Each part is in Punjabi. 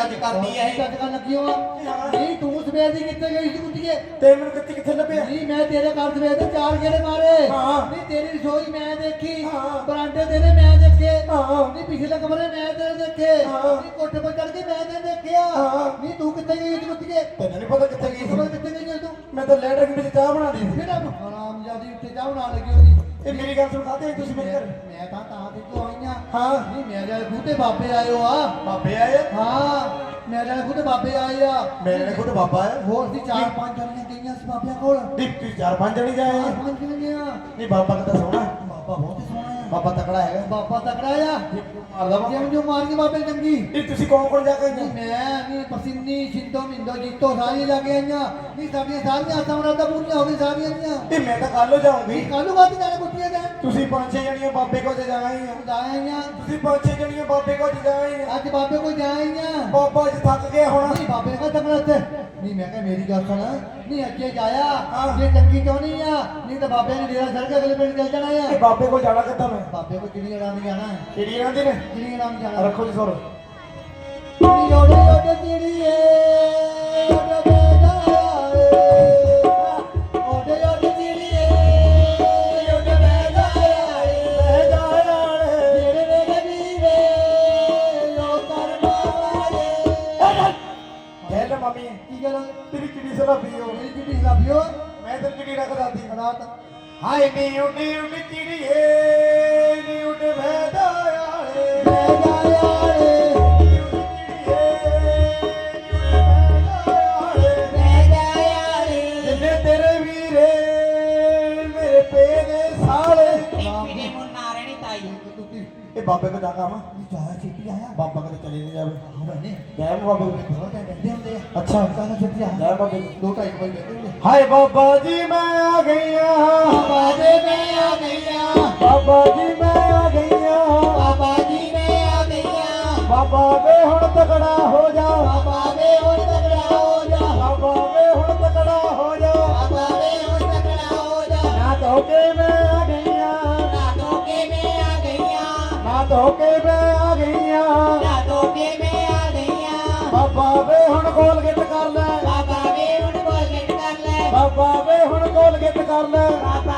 ਜੱਜ ਕਰਦੀ ਐ ਇਹ। ਚੱਜ ਕਰਨ ਲੱਗੀ ਹੋ। ਨਹੀਂ ਤੂੰ ਸਵੇਰ ਦੀ ਕਿੱਥੇ ਗਈ ਸੀ ਕੁੱਤੀਏ ਤੇ ਮੈਨੂੰ ਕਿੱਥੇ ਕਿੱਥੇ ਲੱਭਿਆ? ਨਹੀਂ ਮੈਂ ਤੇਰੇ ਘਰ ਸਵੇਰ ਦੇ ਚਾਰ ਗੇੜੇ ਮਾਰੇ। ਹਾਂ। ਨਹੀਂ ਤੇਰੀ ਰਸੋਈ ਮੈਂ ਦੇਖੀ। ਹਾਂ। ਬਰਾਂਡੇ ਤੇਰੇ ਮੈਂ ਦੇਖੇ। ਹਾਂ। ਨਹੀਂ ਪਿਛਲੇ ਕਮਰੇ ਮੈਂ ਤੇਰੇ ਦੇਖੇ। ਹਾਂ। ਨਹੀਂ ਕੋਠੇ ਪਰ ਚੜ ਕੇ ਮੈਂ ਤੇਰੇ ਦੇਖਿਆ। ਹਾਂ। ਨਹੀਂ ਤੂੰ ਕਿੱਥੇ ਗਈ ਸੀ ਕੁੱਤੀਏ ਤੈਨੂੰ ਨਹੀਂ ਪਤਾ ਕਿੱਥੇ ਗਈ ਤੂੰ ਸੀ ਕਿੱਥੇ ਗਈ ਤੂੰ? ਮੈਂ ਤਾਂ ਲੈਟਰਿੰਗ ਵਿੱਚ ਚਾਹ ਬਣਾਉਂਦੀ ਸੀ। ਫਿਰ ਆਰਾਮ ਜਿਆਦੀ ਉੱਤੇ ਚਾਹ ਬਣਾਉਣ ਲੱਗੀ ਉਹਦੀ। ਇਹ ਮੇਰੀ ਗੱਲ ਸੁਣ ਖਾਤੇ ਤੁਸੀਂ ਮੇਰੇ ਘਰ। ਮੈਂ ਤਾਂ ਤਾਂ ਤੇ ਤੂੰ ਆਈਆਂ ਹਾਂ। ਨਹੀਂ ਮੇਰੇ ਖੂਹ ਤੇ ਬਾਬੇ ਹੋ ਆ। ਬਾਬੇ ਆਏ ਹਾਂ ਮੇਰੇ ਖੂਹ ਤੇ ਬਾਬੇ ਆਏ ਆ। ਮੇਰੇ ਨੇ ਖੁਦ ਬਾਬਾ ਹੈ ਹੋਰ ਸੀ ਚਾਰ ਪੰਜ ਜਣੀਆਂ ਗਈਆਂ ਸੀ ਬਾਬਿਆਂ ਕੋਲ। ਡਿਪਟੀ ਚਾਰ ਪੰਜ ਜਣੀ ਜਾਏ ਪੰਜ ਜਣੀਆਂ। ਨਹੀਂ ਬਾਬਾ ਕਿਤਾ ਸੋਹਣਾ? ਬਾਬਾ ਬਹੁਤ ਹੀ ਸੋਹਣਾ ਬਾਬਾ ਤਕੜਾ ਹੈਗਾ। ਬਾਬਾ ਤਕੜਾ ਆ। ਮਾਰਦਾ ਵਾ ਜਿਉਂ ਜਿਉਂ ਮਾਰ ਕੇ ਬਾਬੇ ਚੰਗੀ। ਨਹੀਂ ਤੁਸੀਂ ਕੌਣ ਕੌਣ ਜਾ ਕੇ ਆਏ? ਮੈਂ ਨਹੀਂ ਪਸੀਨੀ ਛਿੰਦੋ ਮਿੰਦੋ ਜੀਤੋ ਸਾਰੀਆਂ ਜਾ ਕੇ ਆਈਆਂ। ਨਹੀਂ ਸਾਡੀਆਂ ਸਾਰੀਆਂ ਆਸਾਂ ਮਰਾਦਾ ਪੂਰੀਆਂ ਹੋ ਗਈ ਸਾਰੀਆਂ ਦੀਆਂ। ਨਹੀਂ ਮੈਂ ਤਾਂ ਕੱਲ ਜਾਊਂਗੀ। ਨਹੀਂ ਕੱਲੂ ਬਾਤ ਜਾਣੇ ਕੁੱਤੀਆਂ ਦਾ। ਤੁਸੀਂ ਪੰਜ ਛੇ ਜਣੀਆਂ ਬਾਬੇ ਕੋਲ ਜਾਣਾ ਹੀ ਆ। ਜਾ ਆਈਆਂ ਤੁਸੀਂ ਪੰਜ ਛੇ ਜਣੀਆਂ ਬਾਬੇ ਕੋਲ ਜਾਣਾ ਹੀ ਆ। ਅੱਜ ਬਾਬੇ ਕੋਲ ਜਾ ਆਈਆਂ ਬਾਬਾ ਜੀ ਥੱਕ ਗਿਆ ਹੁਣ। ਨਹੀਂ ਬਾਬੇ ਕਾ ਤਕੜਾ ਇੱਥੇ ਨਹੀਂ ਮੈਂ ਕਿਹਾ ਮੇਰੀ ਗੱਲ ਸੁਣ। ਨਹੀਂ ਅੱਗੇ ਜਾਇਆ। ਜੇ ਚੰਗੀ ਕਿਉਂ ਨਹੀਂ ਆ? ਨਹੀਂ ਤਾਂ ਬਾਬੇ ਨੇ ਡੇਰਾ ਸੜ ਕੇ ਅਗਲੇ ਪਿੰਡ ਚੱਲ ਜਾਣਾ ਆ। ਬਾਬੇ ਕੋਲ ਜਾਣਾ ਕਿੱਦਾਂ ਮੈਂ? ਬਾਬੇ ਕੋਲ ਕਿਹੜੀ ਜਣਾ ਨਹੀਂ ਜਾਣਾ? ਕਿਹੜੀ ਇਹਨਾਂ ਦੀ ਨੇ ਕਿਹੜੀ ਨਹੀਂ ਜਾਣਾ? ਰੱਖੋ ਜੀ ਸੁਰ ਓੜੇ ਓੜੇ ਚਿੜੀਏ ਕਿਹੜੀ ਰੱਖਦਾ ਸੀ ਰਾਤ ਹਾਏ ਨੀ ਉੱਡੀ ਉੱਡੀ ਚਿੜੀਏ ਨੀ ਉੱਡ ਦੇ ਦੇ ਤਾਈ। ਇਹ ਬਾਬੇ ਕੋ ਜਾ ਕਾਮਾ ਜਾਇਆ ਚਿੱਟੀ ਆਇਆ ਬਾਬਾ ਕਦੇ ਚਲੇ ਨਹੀਂ ਜਾਵੇ ਹਾਂ ਬਣੇ ਜੈ ਬਾਬੇ ਕੋਲ। ਬਹੁਤ ਬੈਠੇ ਹੁੰਦੇ ਆ ਅੱਛਾ ਕਾਹਦਾ ਚਿੱਟੀ ਆ ਜੈ ਬਾਬੇ ਕੋਲ। ਦੋ ਢਾਈ ਕੁ ਵਜੇ ਬੈਠੇ ਹੁੰਦੇ ਹਾਏ ਬਾਬਾ ਜੀ ਮੈਂ ਆ ਗਈਆਂ ਬਾਬਾ ਦੇ ਮੈਂ ਆ ਗਈਆਂ ਬਾਬਾ ਜੀ ਮੈਂ ਆ ਗਈਆਂ ਬਾਬਾ ਜੀ ਮੈਂ ਆ ਗਈਆਂ ਬਾਬਾ ਵੇ ਹੁਣ ਤਕੜਾ ਹੋ ਜਾ ਬਾਬਾ ਵੇ ਹੁਣ ਤਕੜਾ ਹੋ ਜਾ ਬਾਬਾ ਵੇ ਹੁਣ ਤਕੜਾ ਹੋ ਜਾ ਬਾਬਾ ਵੇ ਹੁਣ ਤਕੜਾ ਹੋ ਜਾ ਨਾ ਧੋ ਕੇ ਮੈਂ ਆ ਗਈਆਂ ਨਾ ਧੋ ਕੇ ਮੈਂ ਆ ਗਈਆਂ ਨਾ ਧੋ ਕੇ ਮੈਂ না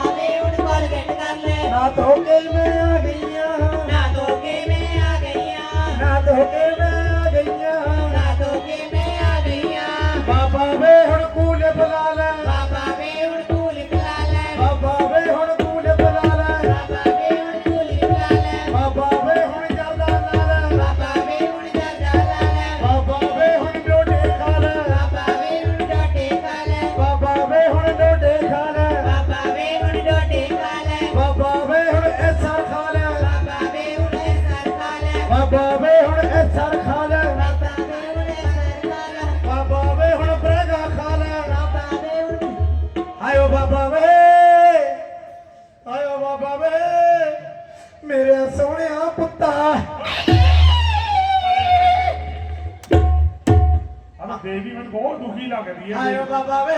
ਹੈ ਆਇਓ ਬਾਬਾ ਵੇ।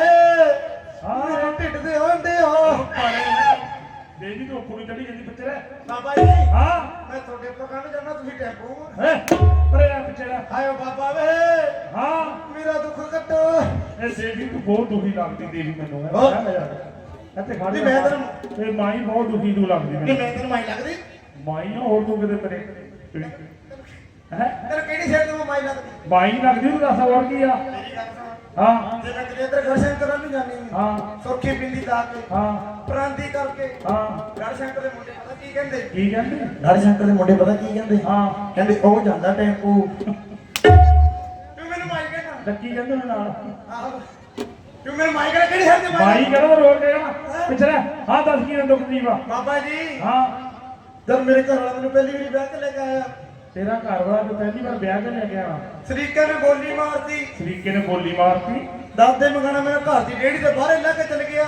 ਹਾਂ ਮੇਰੇ ਢਿੱਡ ਦੇ ਹੁੰਦੇ ਹੋ। ਦੇਵੀ ਤੋਂ ਉੱਪਰ ਚੜੀ ਜਾਂਦੀ ਪਿੱਛੇ ਬਾਬਾ ਜੀ ਹਾਂ। ਮੈਂ ਤੁਹਾਡੇ ਤੋਂ ਕੰਨ ਜਾਣਾ ਤੁਸੀਂ ਟੈਂਪੂ। ਹੈ। ਪਰੇ ਆ ਪਿੱਛੇ ਆਇਓ ਬਾਬਾ ਵੇ। ਹਾਂ। ਮੇਰਾ ਦੁੱਖ ਕੱਟੋ। ਇਹ ਦੇਵੀ ਤੋਂ ਬਹੁਤ ਦੁਖੀ ਲੱਗਦੀ ਦੇਵੀ ਮੈਨੂੰ। ਇੱਥੇ ਖੜ ਮੈਂ ਤੈਨੂੰ- ਇਹ ਮਾਈ ਬਹੁਤ ਦੁਖੀ ਤੂੰ ਲੱਗਦੀ ਮੈਨੂੰ। ਮੈਂ ਤੈਨੂੰ ਮਾਈ ਲੱਗਦੀ। ਮਾਈ ਹੋਰ ਤੂੰ ਕਿਤੇ ਤੇਰੇ ਹੈ। ਤੈਨੂੰ ਕਿਹੜੀ ਸਾਈਡ ਤੋਂ ਮਾਈ ਲੱਗਦੀ? ਮਾਈ ਲੱਗਦੀ ਤੂੰ ਦੱਸ ਹੋਰ ਕੀ ਆ? ਹਾਂ। ਜੇ ਮੈਂ ਕਿਤੇ ਗੜਸ਼ੰਕਰ ਨੂੰ ਜਾਣੀ ਹਾਂ। ਸੁਰਖੀ ਬਿੰਦੀ ਲਾ ਕੇ। ਹਾਂ। ਪ੍ਰਾਂਤੀ ਕਰਕੇ। ਹਾਂ। ਗੜਸ਼ੰਕਰ ਦੇ ਮੁੰਡੇ ਪਤਾ ਕੀ ਕਹਿੰਦੇ? ਕੀ ਕਹਿੰਦੇ? ਗੜਸ਼ੰਕਰ ਦੇ ਮੁੰਡੇ ਪਤਾ ਕੀ ਕਹਿੰਦੇ? ਹਾਂ। ਕਹਿੰਦੇ ਉਹ ਜਾਂਦਾ ਟੈਂਪੂ। ਤੂੰ ਮੈਨੂੰ ਮਾਈ ਕਹਿਣਾ। ਲੱਕੀ ਕਹਿੰਦੇ ਨੇ ਨਾਲ। ਆਹੋ। ਤੂੰ ਮੈਨੂੰ ਮਾਈ ਕਹਿਣਾ ਕਿਹੜੀ ਸਾਈਡ ਤੇ ਮਾਈ ਕਹਿੰਦਾ ਰੋਕ ਰਹਿ। ਹਾਂ ਦੱਸ ਕੀ ਦੁੱਖ ਦੀ ਵਾ। ਬਾਬਾ ਜੀ। ਹਾਂ। ਜਦ ਮੇਰੇ ਘਰ ਵਾਲਾ ਮੈਨੂੰ ਪਹਿਲੀ ਵਾਰੀ ਵਿਆਹ ਕੇ ਲੈ ਕੇ ਆਇਆ ਤੇਰਾ ਘਰ ਵਾਲਾ ਤੂੰ ਪਹਿਲੀ ਵਾਰ ਵਿਆਹ ਕੇ ਲੈ ਆਇਆ ਸਰੀਕੇ ਨੇ ਗੋਲੀ ਮਾਰਤੀ। ਸਰੀਕੇ ਨੇ ਗੋਲੀ ਮਾਰਤੀ। ਦਾਦੇ ਮਗਾਣਾ ਮੇਰਾ ਘਰ ਦੀ ਡੇੜੀ ਦੇ ਬਾਹਰ ਲੈ ਕੇ ਚਲ ਗਿਆ।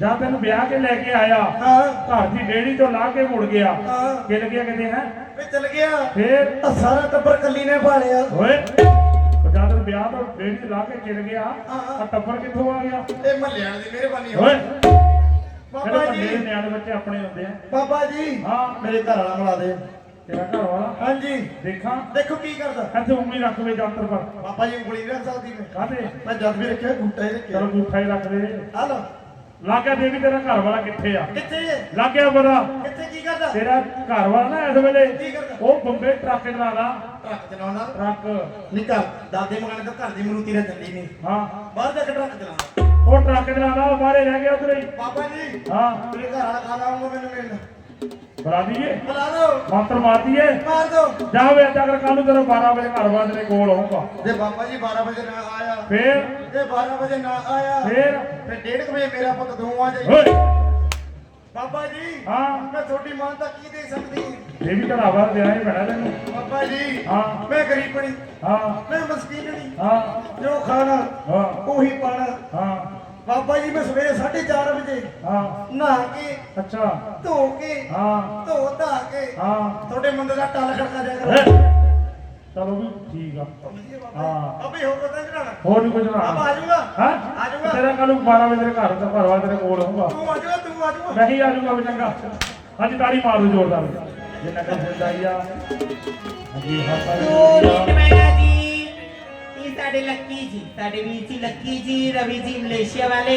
ਜਾਂ ਤੈਨੂੰ ਵਿਆਹ ਕੇ ਲੈ ਕੇ ਆਇਆ। ਹਾਂ। ਘਰ ਦੀ ਡੇੜੀ ਤੋਂ ਲਾ ਕੇ ਮੁੜ ਗਿਆ। ਹਾਂ। ਕਿਲ ਗਿਆ ਕਿਤੇ ਹੈ? ਵੇ ਚਲ ਗਿਆ। ਫੇਰ? ਸਾਰਾ ਟੱਬਰ ਕੱਲੀ ਨੇ ਭਾਲਿਆ। ਓਏ! ਜਦ ਵਿਆਹ ਤੋਂ ਡੇੜੀ ਲਾ ਕੇ ਕਿਲ ਗਿਆ। ਆ ਟੱਬਰ ਕਿੱਥੋਂ ਆ ਗਿਆ? ਇਹ ਮਹੱਲਿਆਂ ਦੀ ਮਿਹਰਬਾਨੀ ਹੋ। ਓਏ! ਬਾਬਾ ਜੀ। ਦੇ ਨਿਆਣੇ ਬੱਚੇ ਆਪਣੇ ਹੁੰਦੇ ਆ। ਬਾਬਾ ਜੀ। ਹਾਂ। ਮੇਰੇ ਘਰ ਵਾਲਾ ਮਿਲਾ ਦੇ। ਤੇਰਾ ਘਰ ਵਾਲਾ? ਹਾਂਜੀ। ਦੇਖਾਂ। ਦੇਖੋ ਕੀ ਕਰਦਾ। ਇੱਥੇ ਉਂਗਲੀ ਰੱਖ ਵੇ ਜਾਂਤਰ ਪਰ। ਪਾਪਾ ਜੀ ਉਂਗਲੀ ਨਹੀਂ ਰੱਖ ਸਕਦੀ ਮੈਂ। ਕਾਹਦੇ? ਮੈਂ ਜਦ ਵੀ ਰੱਖਿਆ ਗੁੱਟਾ ਹੀ ਰੱਖਿਆ। ਚਲ ਗੂਠਾ ਹੀ ਰੱਖ ਦੇ। ਆ ਲੋ ਲੱਗਿਆ ਦੇਵੀ ਤੇਰਾ ਘਰ ਵਾਲਾ ਕਿੱਥੇ ਆ? ਕਿੱਥੇ? ਲੱਗਿਆ ਪਤਾ ਕਿੱਥੇ ਕੀ ਕਰਦਾ? ਤੇਰਾ ਘਰ ਵਾਲਾ ਨਾ ਇਸ ਵੇਲੇ। ਕੀ ਕਰਦਾ? ਉਹ ਬੰਬੇ ਟਰੱਕ ਚਲਾਦਾ ਟਰੱਕ ਚਲਾਉਣਾ ਟਰੱਕ। ਨਹੀਂ ਘਰ ਦਾਦੇ ਮਗਾਨੇ ਤਾਂ ਘਰ ਦੀ ਮਰੂਤੀ ਨਾਲ ਚੱਲੀ ਨਹੀਂ। ਹਾਂ। ਬਾਹਰ ਕੇ ਟਰੱਕ ਚਲਾਉਣਾ ਉਹ ਟਰੱਕ ਚਲਾਦਾ ਉਹ ਬਾਹਰੇ ਰਹਿ ਗਿਆ ਉਧਰ ਹੀ। ਪਾਪਾ ਜੀ ਹਾਂ। ਤੇਰੇ ਘਰ ਵਾਲਾ ਆਉਂਗਾ ਮੈਨੂੰ ਮਿਲਣ। ਬੁਲਾ ਦਈਏ ਬੁਲਾ ਦੋ ਮੰਤਰ ਮਾਰ ਦਈਏ। ਮਾਰ ਦੋ ਜਾ ਵੇ ਅੱਜ ਅਗਰ ਕੱਲ ਨੂੰ ਤੇਰਾ 12 ਵਜੇ ਘਰ ਵਾਲੇ ਦੇ ਕੋਲ ਆਊਗਾ। ਜੇ ਬਾਬਾ ਜੀ 12 ਵਜੇ ਨਾ ਆਇਆ। ਫੇਰ? ਜੇ 12 ਵਜੇ ਨਾ ਆਇਆ ਫੇਰ? ਫਿਰ ਡੇਢ ਕੁ ਵਜੇ ਮੇਰਾ ਪੁੱਤ ਦੋ ਆ ਜਾਈ। ਓਏ। ਬਾਬਾ ਜੀ ਹਾਂ। ਮੈਂ ਤੁਹਾਡੀ ਮਾਂ ਤਾਂ ਕੀ ਦੇ ਸਕਦੀ? ਦੇਵੀ ਘਰ ਵਾਲਾ ਵਿਆਹ ਹੀ ਬਣਾ ਤੈਨੂੰ। ਬਾਬਾ ਜੀ ਹਾਂ। ਮੈਂ ਗਰੀਬਣੀ ਹਾਂ। ਮੈਂ ਮਸਕੀਨਣੀ ਹਾਂ। ਜੋ ਖਾਣਾ ਹਾਂ। ਉਹੀ ਪਾਣਾ। ਹਾਂ। ਬਾਬਾ ਜੀ ਮੈਂ ਸਵੇਰੇ 4:30 ਵਜੇ ਹਾਂ। ਨਹਾ ਕੇ ਅੱਛਾ। ਧੋ ਕੇ ਹਾਂ। ਧੋ ਧਾ ਕੇ ਹਾਂ। ਤੁਹਾਡੇ ਮੰਦਰ ਦਾ ਟੱਲ ਖੜਕਾ ਦਿਆ ਹੈਂ? ਕਰੋ ਚਲੋ ਵੀ ਠੀਕ ਆ। ਹਾਂ ਹਾਂ। ਅਬੇ ਹੋਰ ਪਤਾ ਨਹੀਂ ਨਾ ਹੋਰ ਨਹੀਂ ਕੁਝ ਨਾ ਆ ਜਾਊਗਾ? ਹਾਂ? ਆ ਜਾਊਗਾ? ਤੇਰਾ ਕੱਲ ਨੂੰ 12 ਵਜੇ ਤੇਰੇ ਘਰ ਦਾ ਘਰ ਵਾਲਾ ਤੇਰੇ ਕੋਲ ਆਊਗਾ ਤੂੰ ਆ ਜਾਊਗਾ ਤੂੰ ਆ ਜਾਊਗਾ। ਮੈਂ ਹੀ ਆ ਜਾਊਗਾ ਵੀ ਚੰਗਾ। ਅੱਜ ਤਾੜੀ ਮਾਰ ਦੋ ਜ਼ੋਰਦਾਰ। ਜਿੰਨਾ ਕਰ ਦਿੰਦਾ ਹੀ ਆ। ਹਾਂਜੀ ਹਾਤਾ ਗੋਲੀ ਮੈਨਾ ਜੀ ਸਾਡੇ ਲੱਕੀ ਜੀ ਸਾਡੇ ਵੀਰ ਜੀ ਲੱਕੀ ਜੀ ਰਵੀ ਜੀ ਮਲੇਸ਼ੀਆ ਵਾਲੇ।